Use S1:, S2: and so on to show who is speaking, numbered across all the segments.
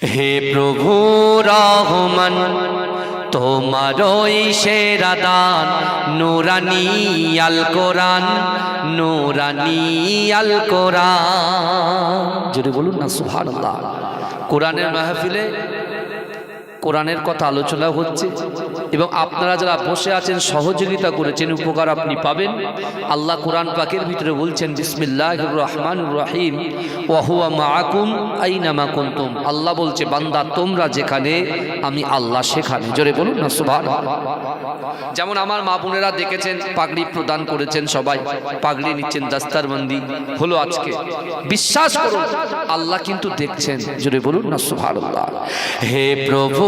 S1: হে প্রভু রহমান তোমারই সেরা দান, নুরানি আল কোরআন, নুরানি আল কোরআন। যদি বলুন না সুহান কোরআনের মাহফিলে কোরআনের কথা আলোচনা হচ্ছে এবং আপনারা যারা বসে আছেন, সহযোগিতা করেছেন, উপকার আপনি পাবেন। আল্লাহ কোরআন পাকের ভিতরে বলছেন বিসমিল্লাহ রহমান রহিম। ওয়াহুয়া মাকুম আইনামা কুন্তুম। আল্লাহ বলছে, বান্দা, তোমরা যেখানে, আমি আল্লাহ সেখানে। জোরে বলুন না সুভান যেমন আমার মা বোনেরা দেখেছেন, পাগড়ি প্রদান করেছেন সবাই। পাগড়ি নিচ্ছেন দাস্তারবন্দি। হলো আজকে। বিশ্বাস করুন, আল্লাহ কিন্তু দেখছেন। জোরে বলুন না সুভান হে প্রভু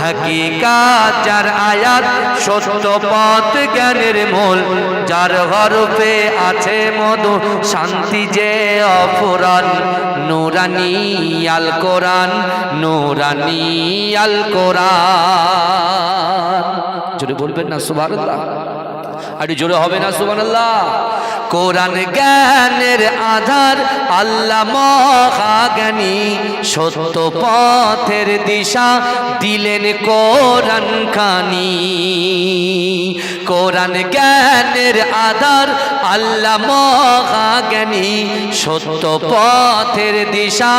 S1: হাকিকাত যার আয়াত সত্য পথ জ্ঞানের মূল, যার হরফে আছে মধু, শান্তি যে অফুরান। নুরানি আল কোরআন, নুরানি আল কোরআন। জোরে বলবেন না, সুবহানাল্লাহ। আরে জোরে হবে না, সুবহানাল্লাহ। কোরআন জ্ঞানের আধার, আল্লাহ মহাজ্ঞানী, সত্য পথের দিশা দিলেন কোরআন খানি। কোরআন জ্ঞানের আধার, আল্লাহ মহাজ্ঞানী, সত্য পথের দিশা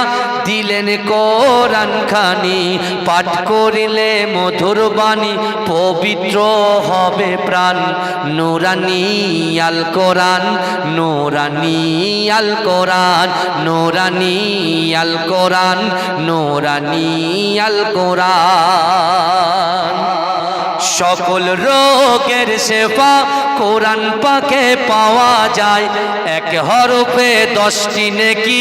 S1: দিলেন কোরআন খানি। পাঠ করিলে মধুর বাণী, পবিত্র হবে প্রাণ। নুরানি আল কোরআন, নুরানি আল কোরআন নোরানি আল কোরআন নোরানি আল কোরআন। সকল রোগের সেবা কোরআন পাকে পাওয়া যায়। এক হরফে দশটি নেকি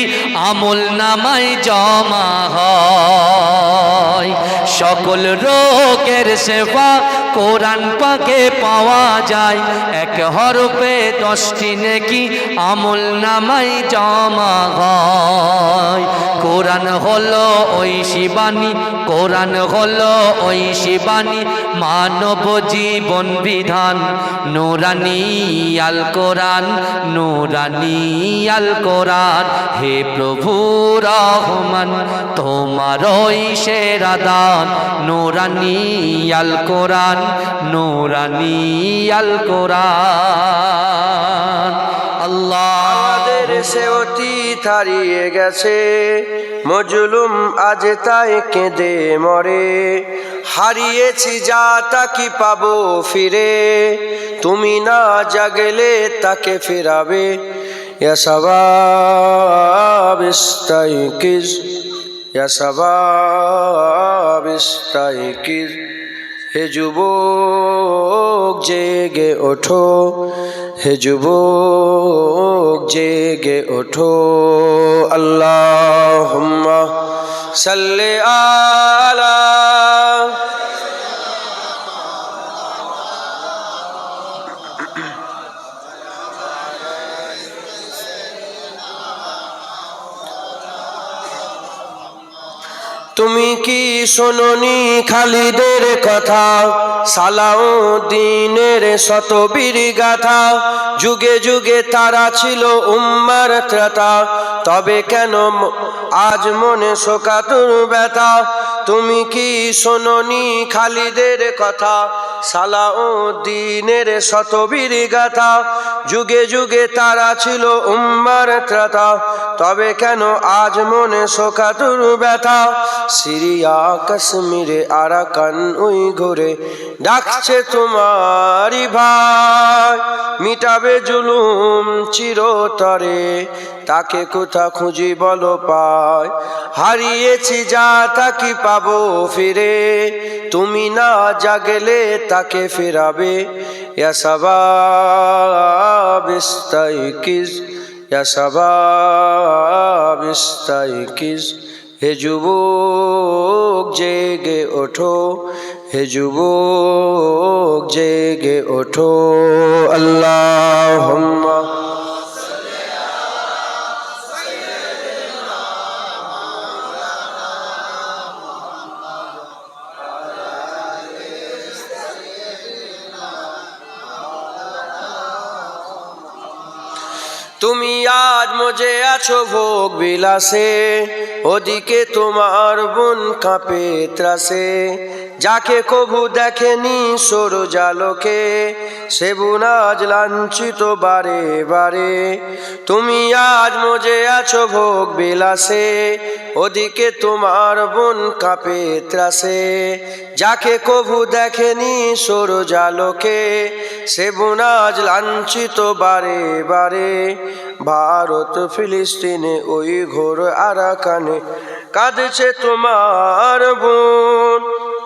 S1: আমল নামাই জমা হয়। সকল রোগের সেবা কোরআন পাকে পাওয়া যায়। এক হরফে দশটি নেকি আমল নামাই জমা হয়। কোরআন হলো ওই কোরআন হলো ওই শিবানী মানব জীবন বিধান। নুরানি আল কোরআন, নুরানি আল কোরআন। হে প্রভু রহমান তোমার সেরা দান। নুরানি আল কোরআন, নুরানি আল কোরআন। আল্লাহ
S2: সে গেছে। মজলুম আজ তাই কেঁদে মরে। হারিয়েছি যা তা পাবো ফিরে? তুমি না জাগলে তাকে ফেরাবে। ইয়া সাবাব ইস্তাইকিজ ইয়া সাবাব ইস্তাইকিজ হে যুবক, জেগে ওঠো। হে যুবক, জেগে ওঠো। আল্লাহ সাল্লে আলা তুমি কি শোনি খালিদের কথা? সালাউদ্দিনের শতবীর গাথা। যুগে যুগে তারা ছিল উম্মার ত্রাতা। তবে কেন আজ মনে শোকাতুর ব্যথা? তুমি কি শোনি খালিদের কথা? সালাউদ্দিনের শতবীর গাথা। যুগে যুগে তারা ছিল উম্মার ত্রাতা। তবে কেন আজ মনে শোকাতুর ব্যথা? সিরিয়া, কাশ্মীরে, আরাকান ওই ঘুরে ডাকছে তোমারই ভাই। মিটাবে জুলুম চিরতরে। তাকে কোথা খুঁজি বলো পায় হারিয়েছি যা তাকে পাবো ফিরে? তুমি না জাগলে তাকে ফেরাবে? ইয়া ইয়া ইস্তাইকিজ। হে যুবক, জেগে ওঠো, হে যুবক, জেগে ওঠো। আল্লাহ আজ মজে আছো ভোগ বিলাসে। ওদিকে তোমার বোন কাঁপে ত্রাসে। যাকে কবু দেখেনি সরু জালকে সে বোন আজ লাঞ্ছিত বারে বারে। তুমি আজ মজে আছো ভোগ বিলাসে, ওদিকে তোমার বোন কাঁপে ত্রাসে। যাকে কভু দেখেনি সর জালকে সে আজ লাঞ্ছিত বারে বারে। ভারত ফিলিস্তিনে ওই ঘোর আরাকানে কাঁদছে তোমার বোন।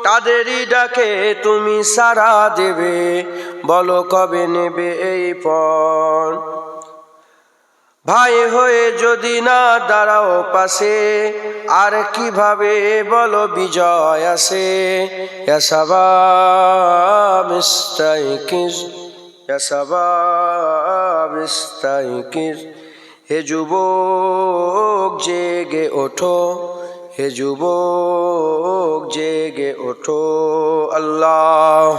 S2: তাদেরই ডাকে, তুমি সারা দেবে। বলো কবে নেবে এই পণ। ভাই হয়ে যদি না দাঁড়াও পাশে, আর কীভাবে বলো বিজয় আসে? হে যুবক, জেগে ওঠো। হে যুবক জেগে ওঠো। আল্লাহ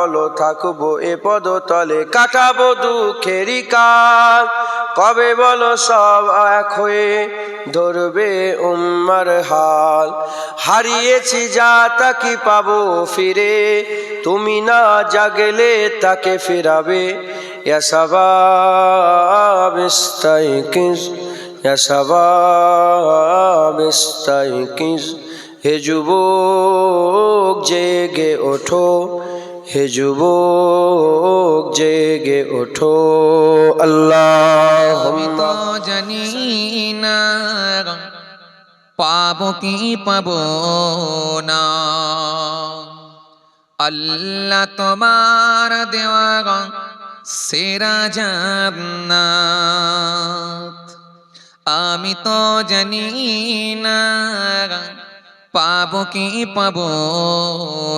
S2: বলো থাকব এ পদতলে, কাটাবো দুঃখেরই কাল। কবে বলো সব এক হয়ে ধরবে উম্মার হাল। হারিয়েছি যা তাকি পাবো ফিরে? তুমি না জাগলে তাকে ফিরাবে। হে যুবক, জেগে ওঠো। হে যুবক জেগে ওঠো, আল্লাহ।
S3: জানি না, পাবো কি পাবো না। আল্লাহ তোমার দেওয়া সেরা জান্নাত। আমি তো জানি না, পাবো কি পাবো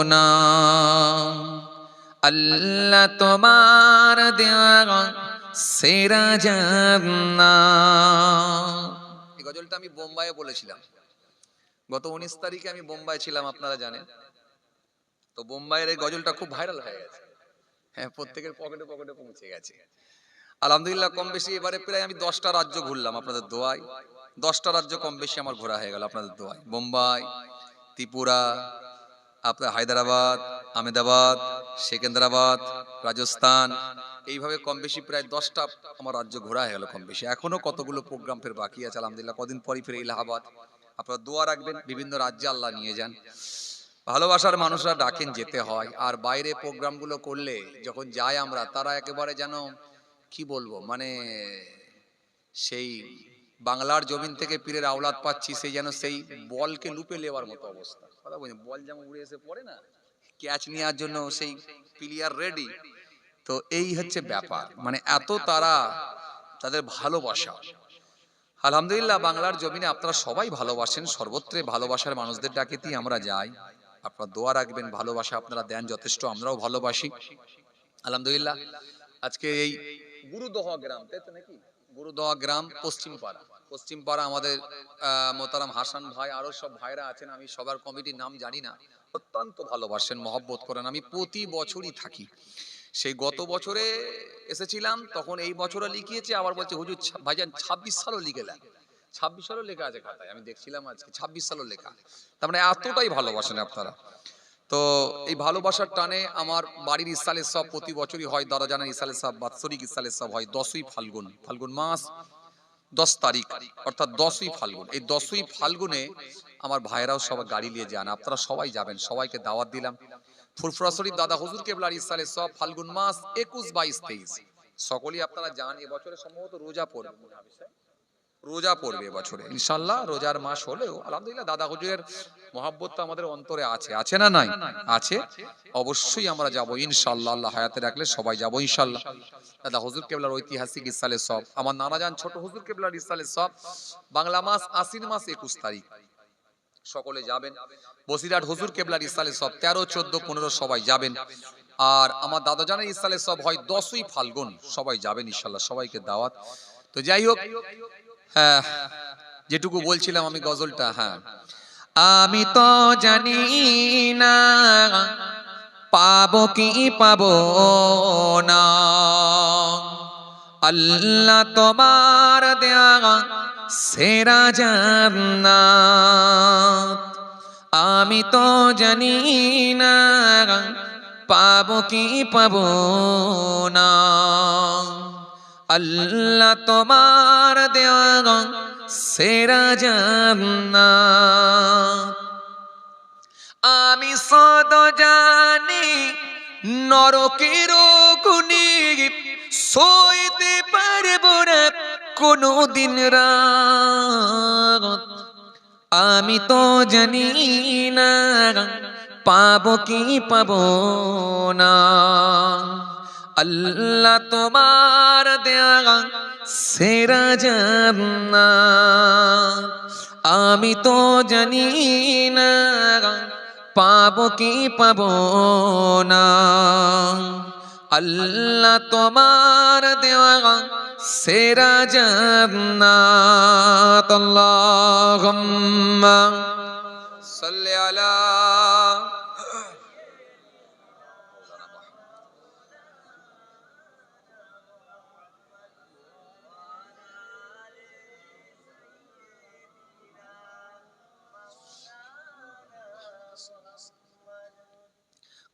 S3: না। আল্লাহ তোমার দেওয়া সেরা জান্নাত। এই গজলটা আমি বোম্বাইয়ে বলেছিলাম। গত উনিশ তারিখে আমি বোম্বাই ছিলাম, আপনারা জানেন। তো বোম্বাইয়ের এই গজলটা খুব ভাইরাল হয়ে গেছে। হ্যাঁ প্রত্যেকের পকেটে পকেটে পৌঁছে গেছে। আলহামদুলিল্লাহ, কম বেশি এবারে প্রায় আমি দশটা রাজ্য ঘুরলাম আপনাদের দোয়ায়। দশটা রাজ্য কম বেশি আমার ঘোরা হয়ে গেল আপনাদের দোয়ায়। বোম্বাই, ত্রিপুরা আপনার হায়দ্রাবাদ, আহমেদাবাদ, সেকেন্দ্রাবাদ, রাজস্থান, এইভাবে কম বেশি প্রায় দশটা আমার রাজ্য ঘোরা হয়ে গেল কম বেশি। এখনও কতগুলো প্রোগ্রাম ফের বাকি আছে, আলহামদুলিল্লাহ। কদিন পরই ফের ইলাহাবাদ আপনারা দোয়া রাখবেন, বিভিন্ন রাজ্যে আল্লাহ নিয়ে যান। ভালোবাসার মানুষরা ডাকেন যেতে হয়, আর বাইরে প্রোগ্রামগুলো করলে যখন যাই আমরা, তারা একেবারে যেন, কি বলব মানে সেই বাংলার জমিন থেকে পীরের আওলাদ পাচ্ছি সেই যেন সেই বলকে লুপে নেওয়ার মতো অবস্থা। কথা বলছি, বল যেমন উড়ে এসে পড়ে না, ক্যাচ নেওয়ার জন্য সেই প্লেয়ার রেডি তো এই হচ্ছে ব্যাপার মানে এত তারা তাদের ভালোবাসা। আলহামদুলিল্লাহ, বাংলার জমিনে আপনারা সবাই ভালোবাসেন, সর্বত্রে ভালোবাসার মানুষদের ডাকেতেই আমরা যাই। আপনারা দোয়া রাখবেন, ভালোবাসা আপনারা দেন, যথেষ্ট আমরাও ভালোবাসি। আলহামদুলিল্লাহ, আজকে এই গুরুদহ গ্রাম, তাই তো নাকি? গুরুদহ গ্রাম পশ্চিম পাড়া পশ্চিম পাড়া আমাদের মোতারাম হাসান ভাই, আরও সব ভাইরা আছেন, আমি সবার কমিটির নাম জানি না। অত্যন্ত ভালোবাসেন, মহব্বত করেন। আমি প্রতি বছরই থাকি। সেই গত বছরে এসেছিলাম, তখন এই বছরও লিখিয়েছে, আবার বলছে, হুজুর ভাইজান, ছাব্বিশ সালও লিখেলেন ছাব্বিশ সালও লেখা আছে খাতায়, আমি দেখছিলাম আজকে, ছাব্বিশ সালও লেখা। তার মানে এতটাই ভালোবাসেন আপনারা। তো এই ভালোবাসার টানে আমার বাড়ির ইসালের সব প্রতি বছরই হয় দাদা জানার ইসালের সব, বাৎসরিক ইসালের সব হয়, দশই ফাল্গুন ফাল্গুন মাস। দশ তারিখ, অর্থাৎ দশই ফাল্গুন। এই দশই ফাল্গুনে আমার ভাইরাও সবাই গাড়ি নিয়ে যান। আপনারা সবাই যাবেন, সবাইকে দাওয়াত দিলাম। ফুরফুরা শরীফ দাদা হুজুর কেবলার ইসালে সব ফাল্গুন মাস একুশ, বাইশ, তেইশ। সকলেই আপনারা যান এবছরে সম্ভবত রোজা পড়বে। রোজা পড়বে এবছরে। ইনশাল্লাহ রোজার মাস হলেও, আলহামদুলিল্লাহ দাদা হুজুরের মহাব্বত আমাদের অন্তরে আছে। আছে না নাই? আছে। অবশ্যই আমরা যাব ইনশাল্লাহ আল্লাহ হায়াতে রাখলে সবাই যাব ইনশাল্লাহ দাদা হুজুর কেবলার ঐতিহাসিক ইসালে সব। আমার নানা যান ছোট হুজুর কেবলার ইসালে সব। বাংলা মাস আশ্বিন মাস একুশ তারিখ। সকলে যাবেন। বসিরহাট হুজুর কেবলার ইসালে সব। তেরো, চোদ্দ, পনেরো সবাই যাবেন। আর আমার দাদা জানের ইসালে সব হয় দশই ফাল্গুন। সবাই যাবেন ইনশাল্লাহ সবাইকে দাওয়াত। তো যাই হোক হ্যাঁ যেটুকু বলছিলাম আমি গজলটা হ্যাঁ।
S4: আমি তো জানি না পাবো কি পাবো না। আল্লাহ তোমার দেয়া সেরা জান্নাত। আমি তো জানি না পাবো কি পাবো না। আল্লাহ তোমার দেয়া সেরা আমি সদ জানি নরকের গুণি সইতে পারব না কোনো দিন রাত। আমি তো জানি না পাবো কি পাবো না। আল্লাহ তোমার দেয়া সেরা জান্নাত। আমি তো জানি না পাবো কি পাবো না। আল্লাহ তোমার দেওয়া সেরা জান্নাত। আল্লাহুম্মা
S3: সাল্লি আলা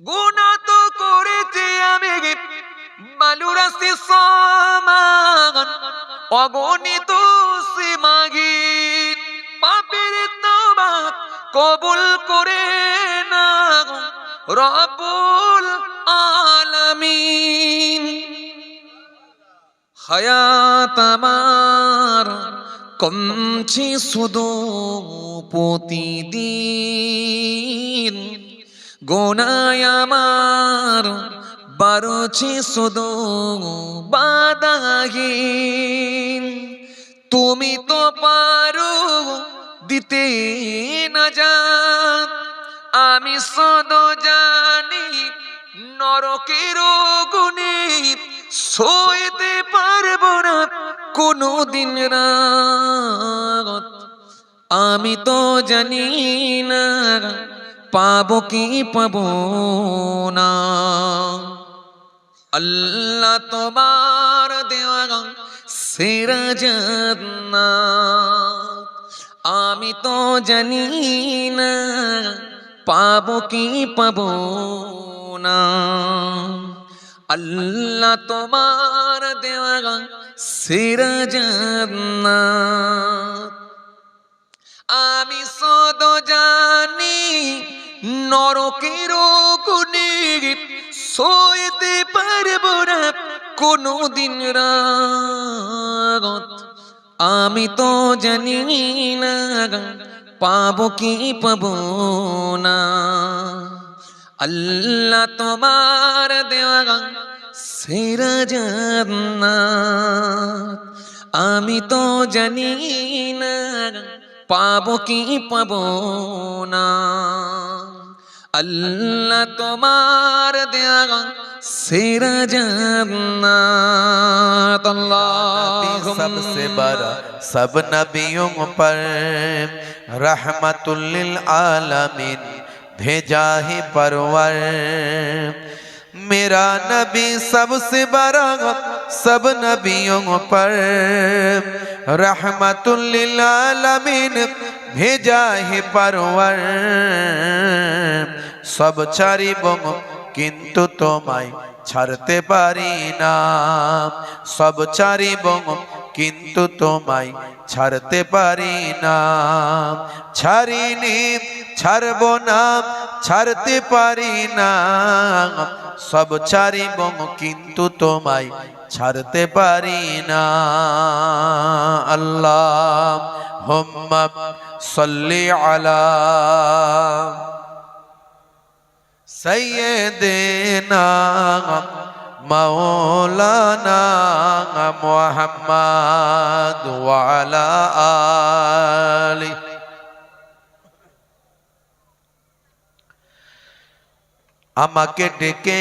S4: গুণা তো করেছি আমি। বালুরাসি সমান অগণিত সীমাগি পাপের তবা কবুল করে না রবুল আলামিন। হায়াত আমার কমছে শুধু প্রতিদিন। গোনায় আমার বারোছে শুধু বাদাহীন তুমি তো পারো দিতে না যান আমি সদ জানি নরকের গুণে সইতে পারব না কোনো দিন রাত। আমি তো জানি না পাবো কি পাবো না। আল্লাহ তোমার দেওয়া সেরা জান্নাত। আমি তো জানি না পাবো কি পাবো না। আল্লাহ তোমার দেওয়া সেরা জান্নাত। আমি সদ জানি নরকের গুণে সইতে পারব না কোনো দিন রাগত। আমি তো জানি না পাবো কি পাবো না। আল্লাহ তোমার দেওয়া সেরা জান্নাত। আমি তো জানি না पापों की पबोना अल्लाह तुम्हार देगा सिर
S5: जन्नत
S4: अल्लाह
S5: सबसे बड़ा सब नबियों पर रहमतुल्लिल आलमीन, भेजा है परवर। मेरा नबी सबसे बड़ा सब नबियों पर रहमतुल्लिल आलमीन भेजा है परवर সব ছাড়িব কিন্তু তোমায় ছাড়তে পারি না সব ছাড়িব কিন্তু তোমায় ছাড়তে পারি না ছাড়িনি ছাড়ব না ছাড়তে পারি না সব ছাড়িব কিন্তু তোমায় ছাড়তে পারি না আল্লাহ হোম্মা সল্লি আলা سيدنا مولانا محمد وعلى آله আমাকে ডেকে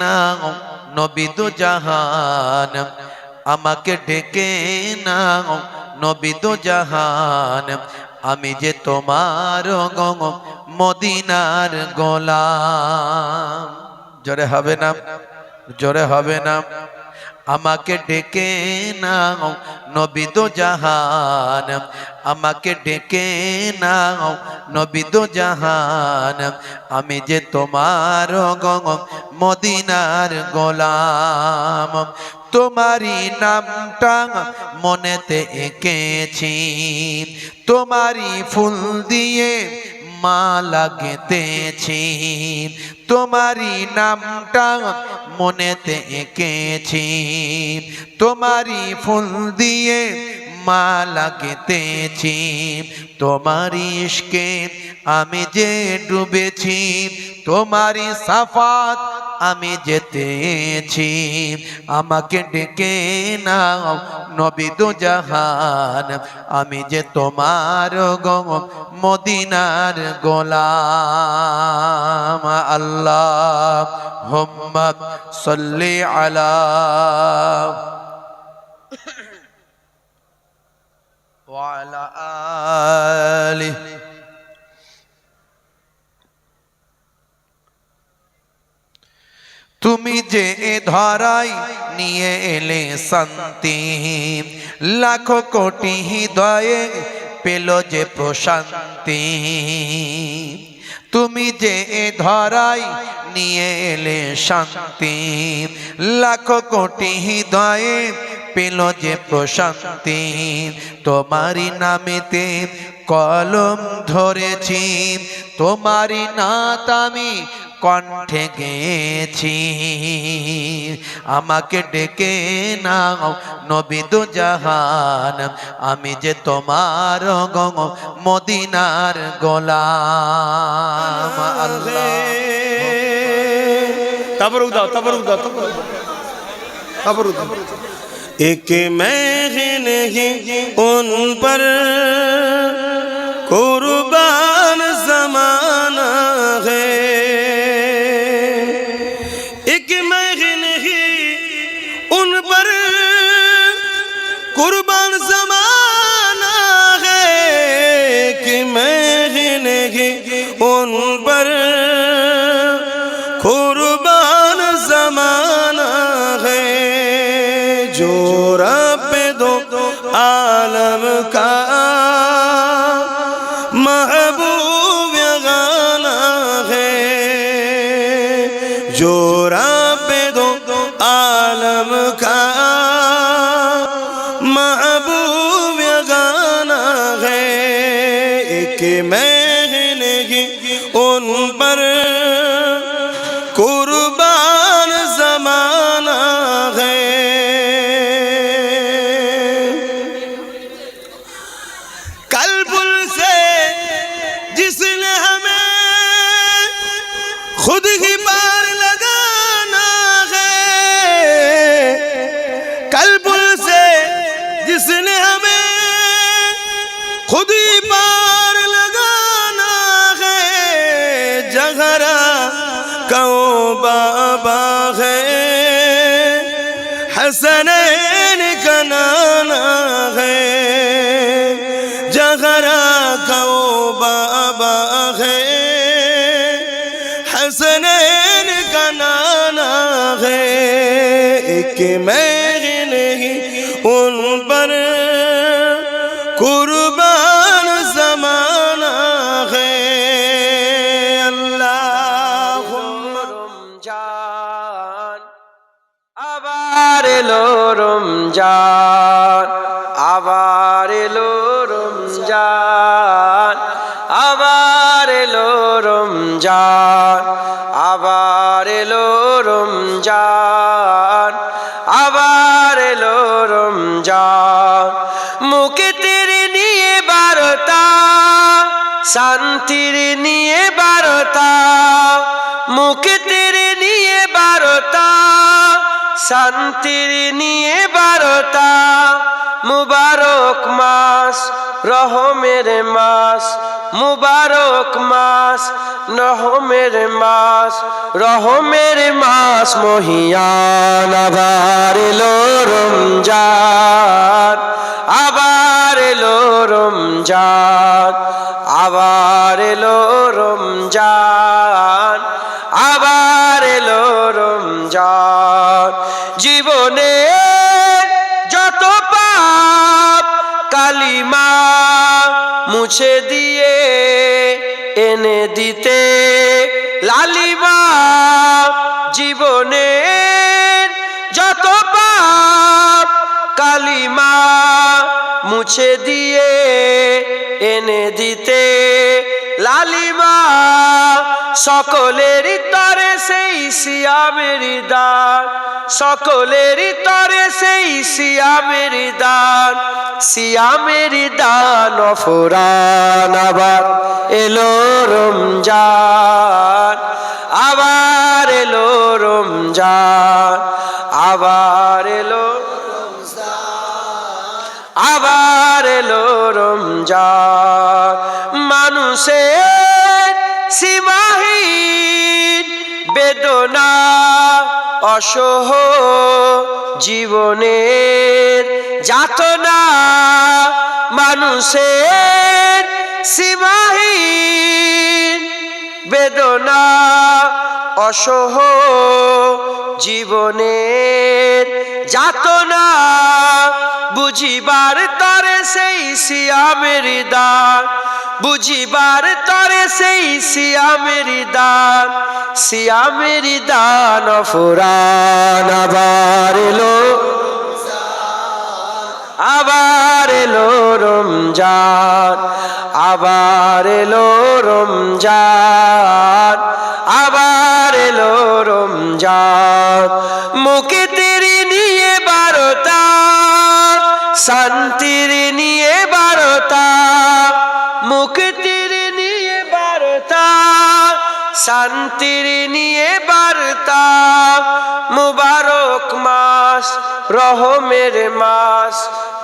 S5: নাও নবী দু জাহান। আমাকে ডেকে নাও নবী দু জাহান। আমি যে তোমার মদিনার গোলাম। জোরে হবে না, জরে হবে না। আমাকে ডেকে নাও নবিদু জাহান। আমাকে ডেকে নাও নবিদু জাহান। আমি যে তোমার মদিনার গোলাম। তোমারই নামটা মনেতে এঁকেছি। তোমারই ফুল দিয়ে মালা গেতেছি তোমারই নামটা মনেতে এঁকেছি তোমারই ফুল দিয়ে মালা গেতেছি তোমারই ইশকে আমি যে ডুবেছি, তোমারই সাফাত আমি যেতেছি। আমাকে ডেকে নাও নবিদু জাহান, আমি যে তোমার মদিনার গোলাম। আল্লাহ হোম্মদ সল্লি আলা وعلى آله তুমি যে এ ধরাই নিয়ে এলে শান্তি লাখো কোটি হৃদয়ে পেল যে প্রশান্তি তুমি যে এ ধরাই নিয়ে এলে শান্তি লাখো কোটি হৃদয়ে পেল যে প্রশান্তি। তোমারি নামেতে কলম ধরেছি। তোমারি নাত আমি কণ্ঠে গেছি আমাকে ডেকে নাও নবীদ জাহান আমি যে তোমার মদিনার গোলাম।
S6: তারপর উদাও তারপর উদাও তারপর উদাও एक महन ही उन पर। কলম কা कि मैं
S2: মুখে তেরে নিয়ে বারতা শান্তির নিয়ে বারতা, মুখে তেরে নিয়ে বারতা শান্তির নিয়ে বারতা, মুবারক মাস, রহমের মাস, মুবারক মাস, রহমের মাস রহমের মাস, মহিয়ান আবার এলো রমজান। আবার এলো রমজান, আবার এলো রমজান, আবার এলো রমজান। জীবনে যত পাপ কালিমা মুছে দিয়ে এনে দিতে, লালিমা জীবনের মুছে দিয়ে এনে দিতে। লালিমা, সকলেরই তরে সেই সিয়ামের দান। সকলেরই তরে সেই সিয়ামের দান। সিয়ামের দান অফরান আবার এলো রমজান। আবার এলো রমজান। আবার এলো আবার এলো রমজান। মানুষের সীমাহীন বেদনা অসহ জীবনের যাতনা মানুষের সীমাহীন বেদনা অসহ জীবনের যাতনা বুঝিবার তরে সেই সিয়ামের দান, বুঝিবার তরে সেই সিয়ামের দান সিয়ামের দান ফুরান আবার এলো। আবার এলো রমজান, আবার এলো রমজান। শান্তির নিয়ে বারতা মুখে তেরি নিয়ে বারতা, শান্তির নিয়ে বার্তা, মুবারক মাস, রহমের মাস,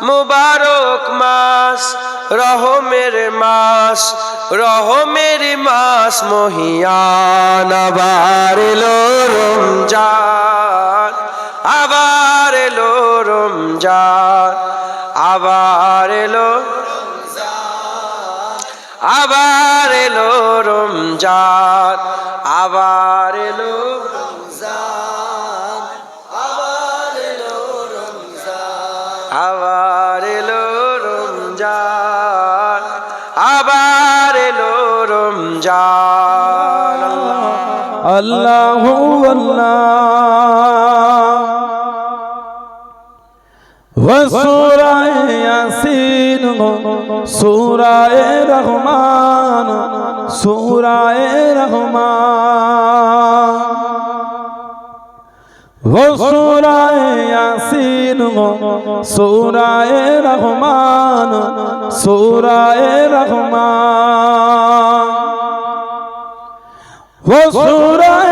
S2: মুবারক মাস, রহমের মাস রহমের মাস, মহিয়ান আবার রমজান। আবার এলো রমজান, আবার এলো আবার এলো রমজান, আবার এলো আবার এলো রমজান, আবার এলো রমজান
S7: আল্লাহ। সুরায় ইয়াসিন সুরায় রহমান সুরায় রহমান। সুরায় ইয়াসিন সুরায় রহমান সুরায় রহমান। সুরায়